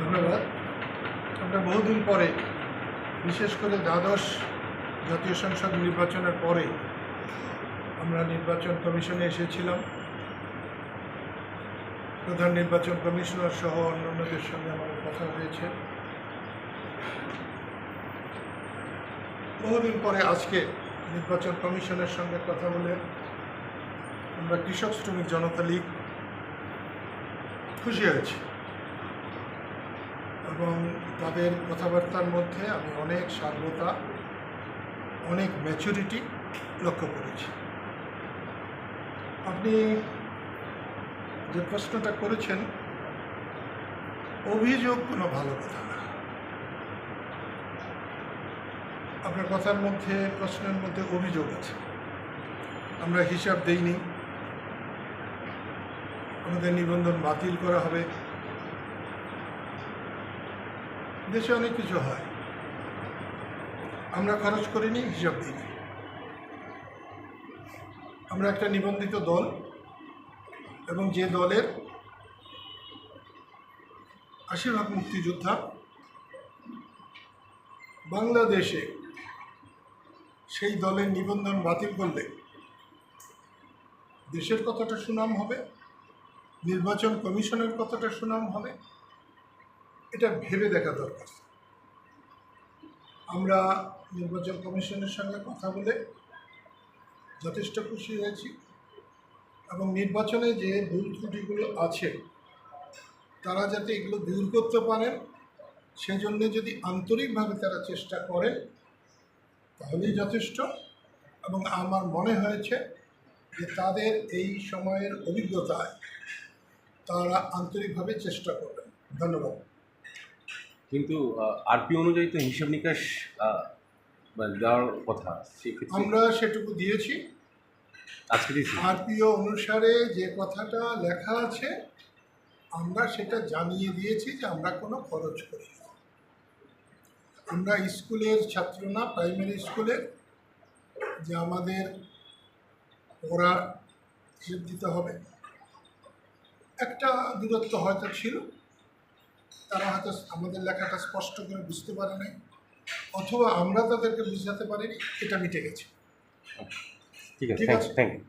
ধন্যবাদ। আমরা বহুদিন পরে, বিশেষ করে দ্বাদশ জাতীয় সংসদ নির্বাচনের পরে, আমরা নির্বাচন কমিশনে এসেছিলাম। প্রধান নির্বাচন কমিশনার সহ অন্যান্যদের সঙ্গে আমাদের কথা হয়েছে। বহুদিন পরে আজকে নির্বাচন কমিশনের সঙ্গে কথা বলে আমরা কৃষক শ্রমিক জনতা লীগ খুশি হয়েছি। এবং তাদের কথাবার্তার মধ্যে আমি অনেক সার্বতা অনেক ম্যাচুরিটি লক্ষ্য করেছি। আপনি যে প্রশ্নটা করেছেন, অভিযোগ কোনো ভালো কথা না। আপনার কথার মধ্যে, প্রশ্নের মধ্যে অভিযোগ আছে। আমরা হিসাব দেইনি। আমাদের নিবন্ধন বাতিল করা হবে। দেশে অনেক কিছু হয়। আমরা খরচ করিনি, হিসাব দিইনি। আমরা একটা নিবন্ধিত দল এবং যে দলের আশি ভাগ মুক্তিযোদ্ধা বাংলাদেশে সেই দলের নিবন্ধন বাতিল করলে দেশের কতটা সুনাম হবে, নির্বাচন কমিশনের কতটা সুনাম হবে এটা ভেবে দেখা দরকার। আমরা নির্বাচন কমিশনের সঙ্গে কথা বলে যথেষ্ট খুশি হয়েছি এবং নির্বাচনে যে ভুল ত্রুটিগুলো আছে, তারা যাতে এগুলো দূর করতে পারেন, সেজন্য যদি আন্তরিকভাবে তারা চেষ্টা করে, তাহলেই যথেষ্ট। এবং আমার মনে হয়েছে যে তাদের এই সময়ের অভিজ্ঞতায় তারা আন্তরিকভাবে চেষ্টা করবেন। ধন্যবাদ। কিন্তু আরপি অনুযায়ী তো হিসাব নিকাশ মানে দেওয়ার কথা সেক্ষেত্রে আমরা সেটুকু দিয়েছি। আজকে দিয়েছি। আরপিও অনুসারে যে কথাটা লেখা আছে আমরা সেটা জানিয়ে দিয়েছি যে আমরা কোনো খরচ করি আমরা স্কুলের ছাত্র না প্রাইমারি স্কুলের। যে আমাদের পড়ার হিসেব দিতে হবে। একটা দূরত্ব হয়তো ছিল। তারা হয়তো আমাদের লেখাটা স্পষ্ট করে বুঝতে পারে নাই অথবা আমরা তাদেরকে বুঝাতে পারিনি এটা মিটে গেছে ঠিক আছে আছে। Thank you